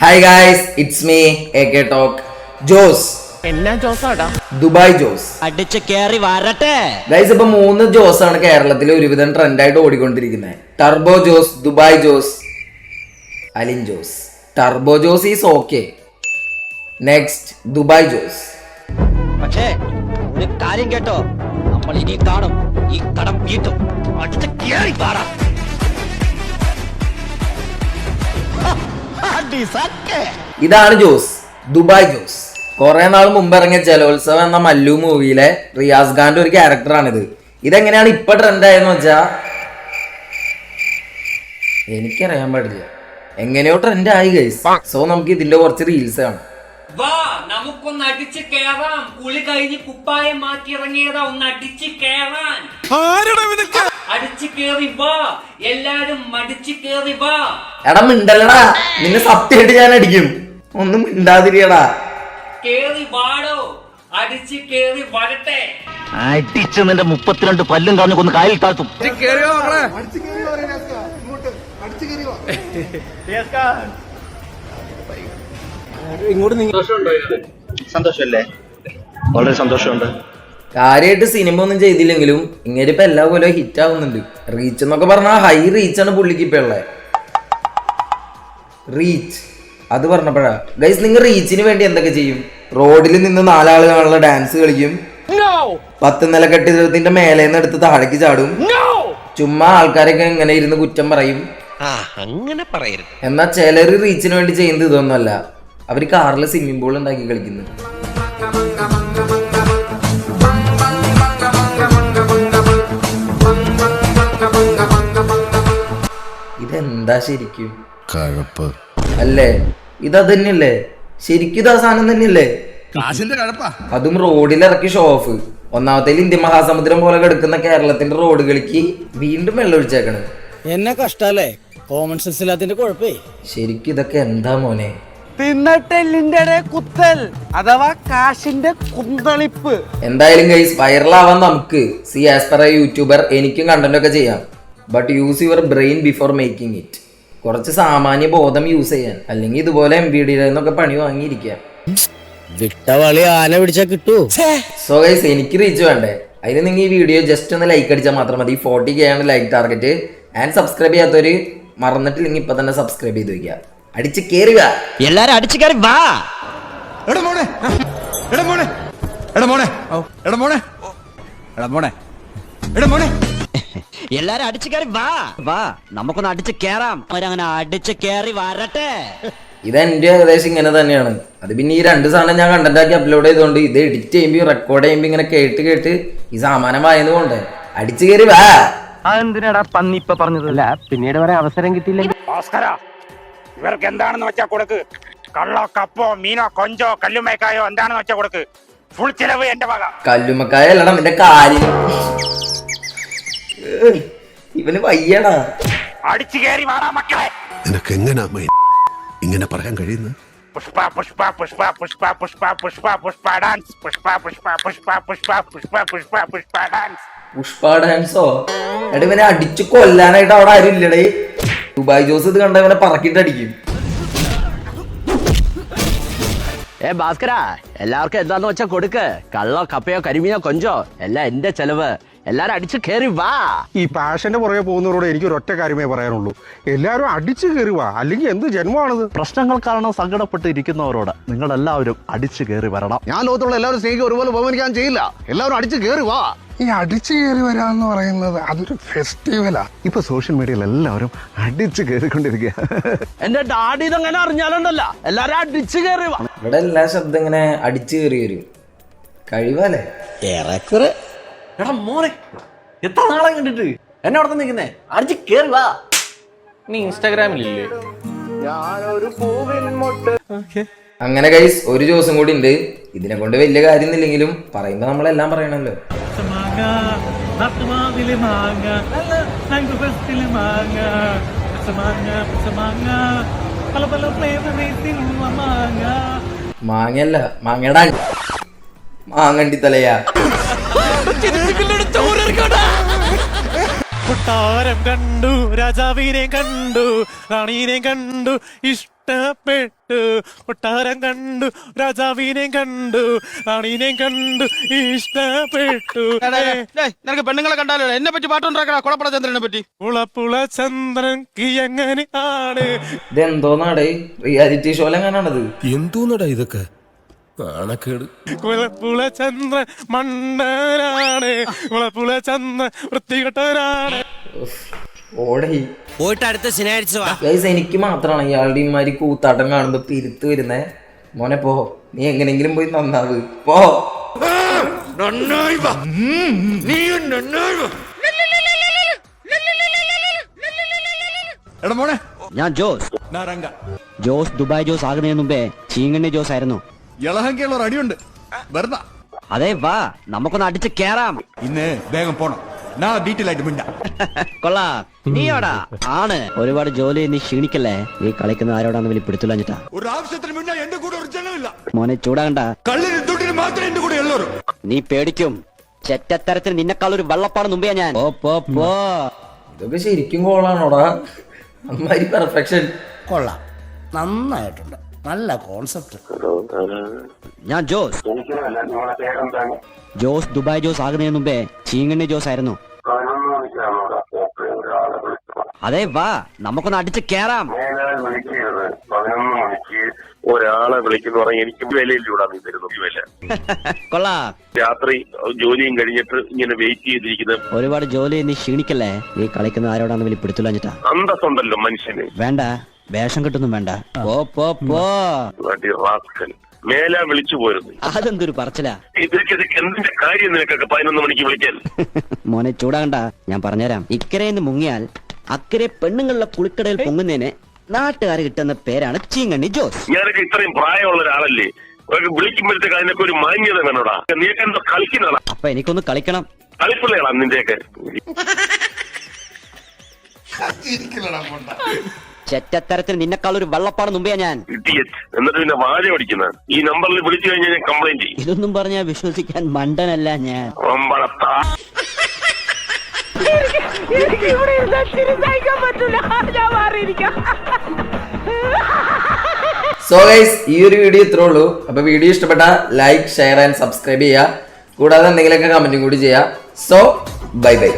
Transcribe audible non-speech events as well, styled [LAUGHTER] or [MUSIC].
Hi guys it's me A K talk Jose. എന്നാ ജോസാടാ? Dubai Jose. അടിച്ച് കേറി വരട്ടെ. ഗൈസ് ഇപ്പൊ മൂന്ന് ജോസ് ആണ് കേരളത്തിൽ ഒരുവിധം ട്രെൻഡായിട്ട് ഓടിക്കൊണ്ടിരിക്കുന്നത് turbo Jose Dubai Jose Alin Jose. Turbo Jose is okay next Dubai Jose. പക്ഷേ ഒരു കാര്യം കേട്ടോ. നമ്മൾ ഇനി കാണും. ഈ കടം വീട്ടും അടിച്ച് കേറി പാടാ ഇതാണ് ജോസ്. ദുബായ് ജോസ്. കുറെ നാൾ മുമ്പ് ഇറങ്ങിയ ജലോത്സവം എന്ന മല്ലു മൂവിയിലെ റിയാസ് ഖാന്റെ ഒരു ക്യാരക്ടറാണിത് ഇതെങ്ങനെയാണ് ഇപ്പൊ ട്രെൻഡായെന്ന് വെച്ചാ? എനിക്കറിയാൻ പാടില്ല. എങ്ങനെയോ ട്രെൻഡ് ആയി ഗൈസ് സോ നമുക്ക് ഇതിന്റെ കുറച്ച് റീൽസ് കാണാം. വാ നമുക്കൊന്ന് അടിച്ച് കേറാം. കുളി കഴിഞ്ഞ് കുപ്പായം മാറ്റി ഇറങ്ങിയതാ ഒന്ന് അടിച്ച് കേറാൻ. അടിച്ച് കേറി വാ. എല്ലാരും മടിച്ച് കേറി വാ. എടാ മിണ്ടല്ലടാ. നിന്നെ സത്യമായിട്ട് ഞാൻ അടിക്കും. ഒന്നും മിണ്ടാതിരിയടാ. കേറി വാടോ. അടിച്ച് കേറി വരട്ടെ. അടിച്ച് നിന്റെ മുപ്പത്തിരണ്ട് പല്ലും കളഞ്ഞു കൊന്ന് കായൽ താഴ്ത്തും. സന്തോഷമല്ലേ വളരെ സന്തോഷമുണ്ട്. കാര്യമായിട്ട് സിനിമ ഒന്നും ചെയ്തില്ലെങ്കിലും ഇങ്ങനെ ഇപ്പൊ എല്ലാ കൊല്ലം ഹിറ്റ് ആവുന്നുണ്ട്. റീച്ച് എന്നൊക്കെ പറഞ്ഞാൽ ഹൈ റീച്ച് ആണ് പുള്ളിക്ക് ഇപ്പൊ ഉള്ളത് റീച്ച് അത് പറഞ്ഞപ്പോഴാ ഗൈസ് നിങ്ങൾ റീച്ചിന് വേണ്ടി എന്തൊക്കെ ചെയ്യും? റോഡിൽ നിന്ന് നാലാൾ കാണുള്ള ഡാൻസ് കളിക്കും. പത്ത് നില കെട്ടിടത്തിന്റെ നിന്ന് എടുത്ത് താഴേക്ക് ചാടും. ചുമ്മാ ആൾക്കാരൊക്കെ ഇങ്ങനെ ഇരുന്ന് കുറ്റം പറയും. അങ്ങനെ പറയരുത്. എന്നാ ചിലർ റീച്ചിന് വേണ്ടി ചെയ്യുന്നത് ഇതൊന്നുമല്ല. അവർ കാറിൽ സ്വിമ്മിംഗ് പൂൾ ഉണ്ടാക്കി കളിക്കുന്നു ഇതെന്താ ശരിക്കും? കഴപ്പ്. അല്ലേ? ഇത് തന്നെയല്ലേ ശരിക്കും ഇത് ആ സാധനം തന്നെയല്ലേ? അതും റോഡിൽ ഇറക്കി ഷോ ഓഫ് ഒന്നാമത്തെ ഇന്ത്യ മഹാസമുദ്രം പോലെ കിടക്കുന്ന കേരളത്തിന്റെ റോഡുകളിക്ക് വീണ്ടും വെള്ളം ഒഴിച്ചേക്കണ്. എന്നെ കഷ്ടല്ലേ കോമൺ സെൻസ് ഇല്ലാത്തിന്റെ കുഴപ്പേ. ശരിക്കും ഇതൊക്കെ എന്താ മോനെ? തിന്നട്ടെല്ലിന്റെ കുത്തൽ അഥവാ കാശിന്റെ കുന്തളിപ്പ്. എന്തായാലും ഗൈസ് വൈറലാവാൻ നമുക്ക് see as per a YouTuber എനിക്കും കണ്ടന്റ് ഒക്കെ ചെയ്യാം. But use your brain before making it കുറച്ച് സാമാന്യ ബോധം യൂസ് ചെയ്യാൻ. അല്ലെങ്കിൽ ഇതുപോലെ എം ബി ഡിയിൽ നിന്നൊക്കെ പണി വാങ്ങിയിരിക്കാം. വിട്ടവളി ആന പിടിച്ചാ കിട്ടൂ. സോ ഗൈസ് എനിക്ക് റീച്ച് വേണ്ടേ? അതിന് നിങ്ങൾ ഈ വീഡിയോ ജസ്റ്റ് ഒന്ന് ലൈക്ക് അടിച്ചാൽ മാത്രം മതി. ഫോർട്ടി കെ ആണ് ലൈക്ക് ടാർഗറ്റ് ആൻഡ് സബ്സ്ക്രൈബ് ചെയ്യാത്തവർ മറന്നിട്ടില്ലെങ്കിൽ ഇപ്പൊ തന്നെ സബ്സ്ക്രൈബ് ചെയ്ത് വെക്കുക. അടിച്ച് വാ എല്ലാരും അടിച്ച് കേറി വാ. എടാ മോനെ. എടാ മോനെ. എടാ മോനെ. എടാ മോനെ. എടാ മോനെ. എടാ മോനെ. എല്ലാരും അടിച്ചു കയറി വാ. വാ നമുക്കൊന്ന് അടിച്ചു കേറാം. അവരങ്ങനെ അടിച്ചു കേറി വരട്ടെ. ഇതെന്റെ ഏകദേശം ഇങ്ങനെ തന്നെയാണ്. അത് പിന്നെ ഈ രണ്ട് സാധനം ഞാൻ കണ്ടന്റ് ആക്കി അപ്ലോഡ് ചെയ്തോണ്ട് ഇത് എഡിറ്റ് ചെയ്യുമ്പോൾ റെക്കോർഡ് ചെയ്യുമ്പോൾ ഇങ്ങനെ കേട്ട് കേട്ട് ഈ സാമാനം വായന കൊണ്ട് അടിച്ചു കയറി വാ. അതെന്തിനാടാ പന്നി ഇപ്പൊ പറഞ്ഞത്? അല്ല പിന്നീട് വരെ അവസരം കിട്ടിയില്ലെങ്കിൽ ഭാസ്കര. ഇവർക്ക് എന്താണെന്ന് വെച്ചാൽ കൊടുക്ക് കള്ളോ കപ്പോ മീനോ കൊഞ്ചോ കല്ലുമേക്കായോ എന്താണെന്ന് വെച്ചാൽ കൊടുക്ക് ഫുൾ ചിലവ് എന്റെ വക കല്ലുമ്മക്കായ അല്ലടാ നിന്റെ കാര്യം ഇവന് വയ്യടാ അടിച്ചു കയറി വാടാ മക്കളെ നിനക്ക് എങ്ങനെ അമ്മ ഇങ്ങനെ പറയാൻ കഴിയുന്നത് പുഷ്പ പുഷ്പ പുഷ്പ പുഷ്പ പുഷ്പ പുഷ്പ പുഷ്പ ഡാൻസ് പുഷ്പ പുഷ്പ പുഷ്പ പുഷ്പ പുഷ്പ പുഷ്പ പുഷ്പ ഡാൻസ് പുഷ്പ ഡാൻസോ എടാ ഇവനെ അടിച്ചു കൊല്ലാനായിട്ട് അവിടെ ആരും ഇല്ലടേ ദുബായ് ജോസ് ഇത് കണ്ട ഇവനെ പറക്കിട്ട് അടിക്കും ഏ ഭാസ്കര എല്ലാവർക്കും എന്താന്ന് വെച്ചാ കൊടുക്ക്. കള്ളോ കപ്പയോ കരിമീനോ കൊഞ്ചോ എല്ലാം എന്റെ ചെലവ്. എല്ലാരും അടിച്ചു കേറി വാ. ഈ പാഷന്റെ പുറകെ പോകുന്നവരോട് എനിക്ക് ഒരൊറ്റ കാര്യമേ പറയാനുള്ളൂ. എല്ലാവരും അടിച്ചു വാ. അല്ലെങ്കിൽ എന്ത് ജന്മമാണത്? പ്രശ്നങ്ങൾ കാരണം സങ്കടപ്പെട്ട് ഇരിക്കുന്നവരോട് നിങ്ങൾ എല്ലാവരും അടിച്ചു കേറി വരണം. ഞാൻ ലോകത്തുള്ള എല്ലാവരും സ്നേഹിക്കും ഒരുപോലെ ബഹുമാനിക്കാൻ ചെയ്യില്ല. എല്ലാവരും അടിച്ചു കയറി വാ. ഈ അടിച്ചു കയറി വരാന്ന് പറയുന്നത് അതൊരു ഫെസ്റ്റിവലാ ഇപ്പൊ സോഷ്യൽ മീഡിയയിൽ എല്ലാവരും അടിച്ചു കയറിക്കൊണ്ടിരിക്കുക എന്റെ ഡാഡി ഇതങ്ങനെ അറിഞ്ഞാലുണ്ടല്ല? എല്ലാരും അടിച്ചു കയറി വാ. ഇവിടെ എല്ലാ ശബ്ദം ഇങ്ങനെ അടിച്ചു കയറി വരും. കഴിവല്ലേ? ഏറെക്കുറെ. എടാ മോനെ എത്ര നാളെ കണ്ടിട്ട്? എന്നെ അവിടെ നിൽക്കുന്നേ? അടിച്ച് കയറി വാ. നീ ഇൻസ്റ്റാഗ്രാമിലില്ലേ? അങ്ങനെ ഗൈസ് ഒരു ദിവസം കൂടി ഉണ്ട്. ഇതിനെ കൊണ്ട് വലിയ കാര്യമൊന്നുമില്ലെങ്കിലും പറയുമ്പോ നമ്മളെല്ലാം പറയണല്ലോ മാങ്ങയല്ല മാങ്ങടാ മാങ്ങണ്ടി തലയാ കൊട്ടാരം കണ്ടു രാജാവിനെ കണ്ടു റാണീനെ കണ്ടു ഇഷ്ട ഇഷ്ടപ്പെട്ടു കൊട്ടാരം കണ്ടു രാജാവിനെയും കണ്ടു റാണീനെയും കണ്ടു ഇഷ്ടപ്പെട്ടു. നിനക്ക് പെണ്ണുങ്ങളെ കണ്ടാലോ? എന്നെ പറ്റി പാട്ടുണ്ടാക്കണ കുളപ്പുള ചന്ദ്രനെ പറ്റി. കുളപ്പുള ചന്ദ്രൻ എങ്ങനെ ആണ്. ഇതെന്തോന്നാടേ? റിയാലിറ്റി ഷോലെങ്ങാനാണത് എന്തോന്നടാ ഇതൊക്കെ? കുളപ്പുള ചന്ദ്ര മണ്ടനാണ്. കുളപ്പുള ചന്ദ്ര വൃത്തികെട്ടവനാണ്. ഓടേ. പോയിട്ട് അടുത്ത ശനിയാഴ്ച വാ. ഗൈസ് എനിക്ക് മാത്രമാണ് ഇയാളുടെ ഇമാരി കൂത്താട്ടം കാണുമ്പോ പിരുത്ത് വരുന്നേ. മോനെ പോ. നീ എങ്ങനെങ്കിലും പോയി നന്നാവ്. പോ. എടാ മോനെ. ഞാൻ ജോസ്. ജോസ് ദുബായ് ജോസ് ആകുന്നതിന് മുമ്പേ ചീങ്കണ്ണി ജോസ് ആയിരുന്നു. ഇളഹങ്കയുള്ള അടിയുണ്ട് അതെ വാ. നമുക്കൊന്ന് അടിച്ച് കേറാം. ഇന്ന് വേഗം പോണം. നാളെ ഡീറ്റെയിൽ ആയിട്ട് മിണ്ട. കൊള്ളാ. നീയോടാ. ആണ്. ഒരുപാട് ജോലി നീ ക്ഷീണിക്കല്ലേ? നീ കളിക്കുന്ന ആരോടാന്ന് വലിയ പിടുത്തില്ലാഞ്ഞിട്ടാ ഒരു ആവശ്യത്തിന് മുന്നേ എന്റെ കൂടെ ഒരു ജനമില്ല മോനെ ചൂടാകണ്ട. കള്ളിന് തൊട്ടിന് മാത്രമേ എന്റെ കൂടെ ഉള്ളൂ. നീ പേടിക്കും. ചെറ്റത്തരത്തിൽ നിന്നെക്കാൾ ഒരു വെള്ളപ്പാട് മുമ്പേ ഞാൻ. പോ പോ പോ. ഇതൊക്കെ ശരിക്കും കോളാണോടാ? അമ്മാരി പെർഫെക്ഷൻ കൊള്ളാം. നന്നായിട്ടുണ്ട്. നല്ല കോൺസെപ്റ്റ് ഞാൻ ജോസ്. ജോസ് ദുബായ് ജോസ് ആകുന്നതിന് മുമ്പേ ചീങ്കണ്ണി ജോസ് ആയിരുന്നു. അതെ വാ. നമുക്കൊന്ന് അടിച്ച് കേറാം. പതിനൊന്ന് മണിക്ക് ഒരാളെ വിളിക്കുന്നു പറഞ്ഞാൽ എനിക്ക് നീ തരുന്നു. ഈ വില. [LAUGHS] കൊള്ളാ. രാത്രി ജോലിയും കഴിഞ്ഞിട്ട് ഇങ്ങനെ വെയിറ്റ് ചെയ്തിരിക്കുന്നത് ഒരുപാട് ജോലി നീ ക്ഷീണിക്കല്ലേ? നീ കളിക്കുന്ന ആരോടാന്ന് വലിയ പിടുത്തില്ലാഞ്ഞിട്ടാ അന്തസ്സുണ്ടല്ലോ മനുഷ്യന്. വേണ്ട. വേഷം കെട്ടൊന്നും വേണ്ട. പോ പോ പോ. അടി റാസ്കൽ. മേല വിളിച്ചു പോരുന്നു അതെന്തൊരു പറച്ചിലാ. ഇതൊക്കെ ഇതൊക്കെ എന്തിന്റെ കാര്യം നിനക്കൊക്കെ പതിനൊന്ന് മണിക്ക് വിളിക്കാൻ? [LAUGHS] മോനെ ചൂടാകണ്ട. ഞാൻ പറഞ്ഞുതരാം. ഇക്കരയിൽ നിന്ന് മുങ്ങിയാൽ അക്കരെ പെണ്ണുങ്ങളുടെ കുളിക്കടയിൽ പൊങ്ങുന്നതിന് നാട്ടുകാർ കിട്ടുന്ന പേരാണ് ചീങ്കണ്ണി ജോസ്. ഞാനൊക്കെ ഇത്രയും പ്രായമുള്ള ഒരാളല്ലേ? ഒരു വിളിക്കുമ്പോഴത്തേക്ക് അതിനൊക്കെ ഒരു മാന്യത വേണോടാ നീയൊക്കെ എന്തോ കളിക്കുന്നതാ? അപ്പൊ എനിക്കൊന്ന് കളിക്കണം. കളിപ്പിള്ളയാളാ നിന്റെയൊക്കെ. ചെറ്റത്തരത്തിൽ നിന്നെക്കാൾ ഒരു വെള്ളപ്പാട് മുമ്പേ ഞാൻ. എന്നിട്ട് പിന്നെ വാഴ പഠിക്കുന്ന. ഈ നമ്പറിൽ വിളിച്ചു കഴിഞ്ഞാൽ ഞാൻ കംപ്ലൈന്റ് ചെയ്യും. ഇതൊന്നും പറഞ്ഞാൽ വിശ്വസിക്കാൻ മണ്ടനല്ല ഞാൻ. അമ്പളത്താ സോ ഗൈസ് ഈ ഒരു വീഡിയോ ഇത്രേ ഉള്ളൂ. അപ്പൊ വീഡിയോ ഇഷ്ടപ്പെട്ട ലൈക്ക് ഷെയർ ആൻഡ് സബ്സ്ക്രൈബ് ചെയ്യുക. കൂടാതെ എന്തെങ്കിലുമൊക്കെ കമന്റും കൂടി ചെയ്യുക. So bye bye